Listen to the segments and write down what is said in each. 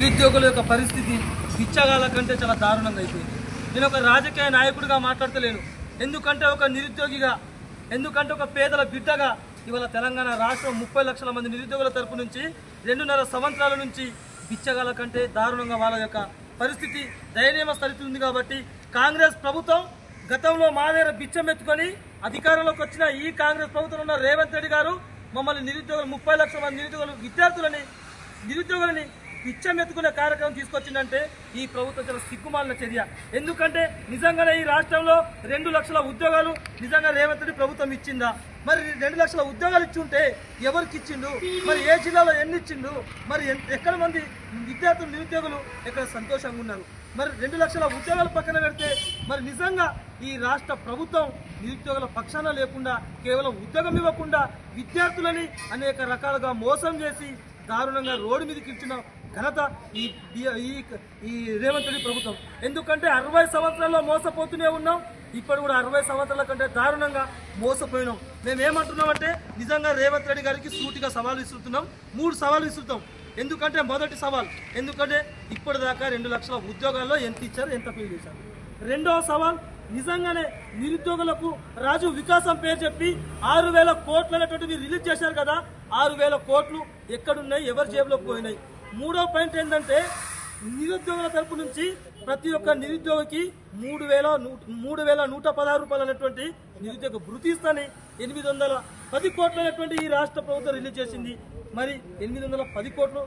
నిరుద్యోగుల యొక్క పరిస్థితి బిచ్చగాల కంటే చాలా దారుణంగా అయిపోయింది. నేను ఒక రాజకీయ నాయకుడిగా మాట్లాడతలేను. ఎందుకంటే ఒక నిరుద్యోగిగా ఎందుకంటే ఒక పేదల బిడ్డగా ఇవాళ తెలంగాణ రాష్ట్రం ముప్పై లక్షల మంది నిరుద్యోగుల తరపు నుంచి రెండున్నర సంవత్సరాల నుంచి బిచ్చగాల కంటే దారుణంగా వాళ్ళ యొక్క పరిస్థితి దయనీయమ స్థితి ఉంది కాబట్టి కాంగ్రెస్ ప్రభుత్వం గతంలో మా దగ్గర బిచ్చం ఎత్తుకొని అధికారంలోకి వచ్చిన ఈ కాంగ్రెస్ ప్రభుత్వం ఉన్న రేవంత్ రెడ్డి గారు మమ్మల్ని నిరుద్యోగులు ముప్పై లక్షల మంది నిరుద్యోగులు విద్యార్థులని నిరుద్యోగులని పిచ్చమెత్తుకునే కార్యక్రమం తీసుకొచ్చిందంటే ఈ ప్రభుత్వం చాలా సిగ్గుమాలిన చర్య. ఎందుకంటే నిజంగానే ఈ రాష్ట్రంలో రెండు లక్షల ఉద్యోగాలు నిజంగా రేవంత్ రెడ్డి ప్రభుత్వం ఇచ్చిందా? మరి రెండు లక్షల ఉద్యోగాలు ఇచ్చి ఉంటే ఎవరికి ఇచ్చిండు? మరి ఏ జిల్లాలో ఎన్ని ఇచ్చిండు? మరి ఎన్- ఎక్కడ మంది విద్యార్థులు నిరుద్యోగులు ఎక్కడ సంతోషంగా ఉన్నారు? మరి రెండు లక్షల ఉద్యోగాలు పక్కన పెడితే మరి నిజంగా ఈ రాష్ట్ర ప్రభుత్వం నిరుద్యోగుల పక్షాన లేకుండా కేవలం ఉద్యోగం ఇవ్వకుండా విద్యార్థులని అనేక రకాలుగా మోసం చేసి దారుణంగా రోడ్డు మీదకి ఇచ్చిన ఘనత ఈ ఈ- ఈ- రేవంత్ రెడ్డి ప్రభుత్వం. ఎందుకంటే అరవై సంవత్సరాల్లో మోసపోతూనే ఉన్నాం. ఇప్పుడు కూడా అరవై సంవత్సరాల కంటే దారుణంగా మోసపోయినాం. మేము ఏమంటున్నామంటే నిజంగా రేవంత్ రెడ్డి గారికి సూటిగా సవాలు విసురుతున్నాం. మూడు సవాలు విసురుతాం. ఎందుకంటే మొదటి సవాల్ ఎందుకంటే ఇప్పటిదాకా రెండు లక్షల ఉద్యోగాల్లో ఎంత ఇచ్చారు ఎంత ఫీల్ చేశారు. రెండవ సవాల్ నిజంగానే నిరుద్యోగులకు రాజు వికాసం పేరు చెప్పి ఆరు వేల కోట్లు అనేటువంటివి రిలీజ్ చేశారు కదా. ఆరు వేల కోట్లు ఎక్కడున్నాయి ఎవరి జేబులో పోయినాయి. మూడో పాయింట్ ఏంటంటే నిరుద్యోగుల తరపు నుంచి ప్రతి ఒక్క నిరుద్యోగికి మూడు వేల నూ- మూడు వేల నూట పదహారు రూపాయలు అనేటువంటి నిరుద్యోగ భృతి ఇస్తాని ఎనిమిది వందల పది కోట్లు అనేటువంటి ఈ రాష్ట్ర ప్రభుత్వం రిలీజ్ చేసింది. మరి ఎనిమిది వందల పది కోట్లు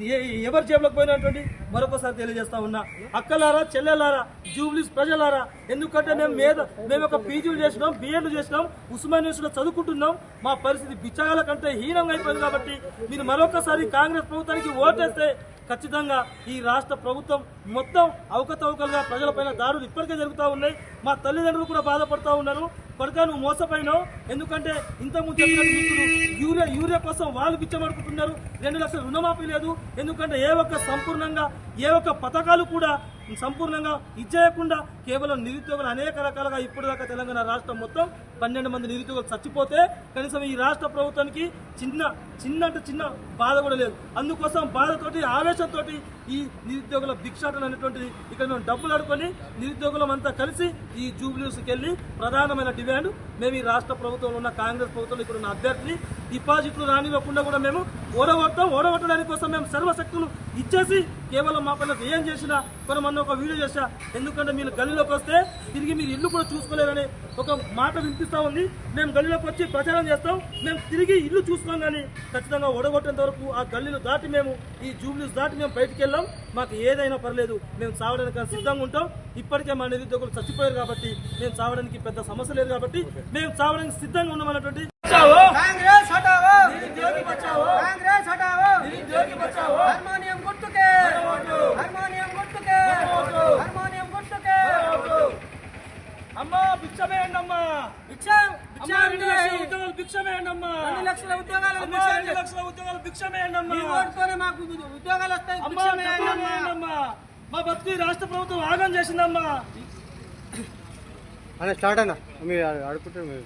ఏ- ఎవరి జేబులోకి పోయినటువంటి మరొకసారి తెలియజేస్తా ఉన్నా. అక్కలారా చెల్లెలారా జూబ్లీస్ ప్రజలారా ఎందుకంటే మేము మీద మేము ఒక పీజీలు చేసినాం బిఎడ్లు చేసినాం ఉస్మాన్ యూనివర్సిటీలో చదువుకుంటున్నాం. మా పరిస్థితి బిచ్చగాల కంటే హీనంగా అయిపోయింది కాబట్టి మీరు మరొకసారి కాంగ్రెస్ ప్రభుత్వానికి ఓటేస్తే ఖచ్చితంగా ఈ రాష్ట్ర ప్రభుత్వం మొత్తం అవకతవకలుగా ప్రజలపైన దాడులు ఇప్పటికే జరుగుతూ ఉన్నాయి. మా తల్లిదండ్రులు కూడా బాధపడుతూ ఉన్నారు. కొడుకా నువ్వు మోసపోయినావు. ఎందుకంటే ఇంతకుముందు యూరియా యూరియా కోసం వాళ్ళు పిచ్చబడుకుంటున్నారు రెండు లక్షల రుణమాఫీ లేదు. ఎందుకంటే ఏ ఒక్క సంపూర్ణంగా ఏ ఒక్క పథకాలు కూడా సంపూర్ణంగా ఇచ్చేయకుండా కేవలం నిరుద్యోగులు అనేక రకాలుగా ఇప్పుడు దాకా తెలంగాణ రాష్ట్రం మొత్తం పన్నెండు మంది నిరుద్యోగులు చచ్చిపోతే కనీసం ఈ రాష్ట్ర ప్రభుత్వానికి చిన్న చిన్న అంటే చిన్న బాధ కూడా లేదు. అందుకోసం బాధతోటి ఆవేశంతో ఈ నిరుద్యోగుల భిక్షాటన అనేటువంటిది ఇక్కడ మేము డబ్బులు అడుకొని నిరుద్యోగులం అంతా కలిసి ఈ జూబ్లీస్కి వెళ్ళి ప్రధానమైన డిమాండ్ మేము ఈ రాష్ట్ర ప్రభుత్వంలో ఉన్న కాంగ్రెస్ ప్రభుత్వంలో ఇక్కడ ఉన్న అభ్యర్థిని డిపాజిట్లు రానివ్వకుండా కూడా మేము ఓడగొడతాం ఓడగొట్టడానికి కోసం మేము సర్వశక్తులు ఇచ్చేసి కేవలం మా పనులకు ఏం చేసినా కొన్ని మొన్న ఒక వీడియో చేశా. ఎందుకంటే మీరు గల్లీలోకి వస్తే తిరిగి మీరు ఇల్లు కూడా చూసుకోలేరని ఒక మాట వినిపిస్తా ఉంది. మేము గల్లీలోకి వచ్చి ప్రచారం చేస్తాం. మేము తిరిగి ఇల్లు చూసుకోం కానీ ఖచ్చితంగా ఓడగొట్టేంత వరకు ఆ గల్లీలు దాటి మేము ఈ జూబ్లీస్ దాటి మేము బయటికి వెళ్ళాం. మాకు ఏదైనా పర్లేదు మేము చావడానికి సిద్ధంగా ఉంటాం. ఇప్పటికే మా నిరుద్యోగులు చచ్చిపోయారు కాబట్టి మేము చావడానికి పెద్ద సమస్య లేదు కాబట్టి మేము చావడానికి సిద్ధంగా ఉన్నామన్నటువంటి ఉద్యోగాలు రెండు లక్షల ఉద్యోగాలు అమ్మా రెండు లక్షల ఉద్యోగాలు భిక్షమేయండి అమ్మా మీ మాకు ఉద్యోగాలు వస్తాయి ఈ రాష్ట్ర ప్రభుత్వం ఆగం చేసిందమ్మా. అన్న స్టార్ట్ అన్న. మీరు అడుగుతుంటే మీరు